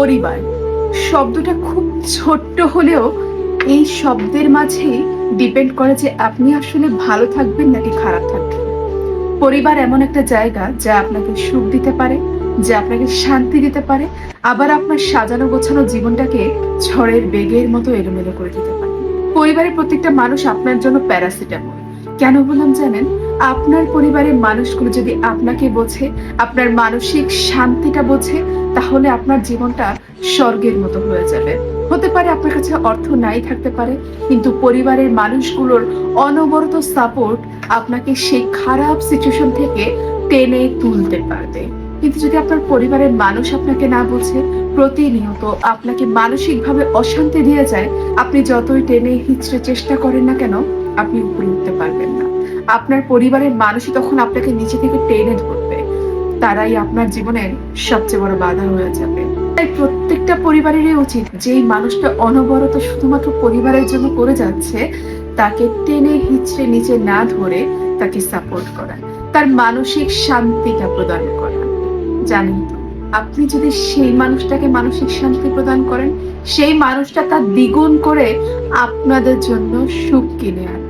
পরিবার। শব্দটা খুব ছোট্ট হলেও এই শব্দের মাঝেই ডিপেন্ড করে যে আপনি আসলে ভালো থাকবেন নাকি খারাপ থাকবেন। পরিবার এমন একটা জায়গা যা আপনাকে সুখ দিতে পারে, যা আপনাকে শান্তি দিতে পারে, আবার আপনার সাজানো গোছানো জীবনটাকে ঝড়ের বেগের মতো এলোমেলো করে দিতে পারে। পরিবারের প্রত্যেকটা মানুষ আপনার জন্য প্যারাসিটামল। কেন বললাম জানেন? আপনার পরিবারের মানুষগুলো যদি আপনাকে বোঝে, আপনার মানসিক শান্তিটা বোঝে, তাহলে আপনার জীবনটা স্বর্গের মতো হয়ে যাবে। হতে পারে আপনার কাছে অর্থ নাই থাকতে পারে, কিন্তু পরিবারের মানুষগুলোর অনবরত সাপোর্ট আপনাকে সেই খারাপ সিচুয়েশন থেকে টেনে তুলতে পারবে। কিন্তু যদি আপনার পরিবারের মানুষ আপনাকে না বোঝে, প্রতিনিয়ত আপনাকে মানসিকভাবে অশান্তি দিয়ে যায়, আপনি যতই টেনে হিচড়ে চেষ্টা করেন না কেন, আপনি উপরে উঠতে পারবেন না। আপনার পরিবারের মানুষই তখন আপনাকে নিচে থেকে টেনে ধরবে। তারাই আপনার জীবনের সবচেয়ে বড় বাধা হয়ে যাবে। তাই প্রত্যেকটা পরিবারেরই উচিত যেই মানুষটা অনবরত শুধুমাত্র পরিবারের জন্য করে যাচ্ছে, তাকে টেনে হিচড়ে নিচে না ধরে তাকে সাপোর্ট করা, তার মানসিক শান্তিটা প্রদান করা। জানেন আপনি যদি সেই মানুষটাকে মানসিক শান্তি প্রদান করেন, সেই মানুষটা তার দ্বিগুণ করে আপনাদের জন্য সুখ কিনে আনে।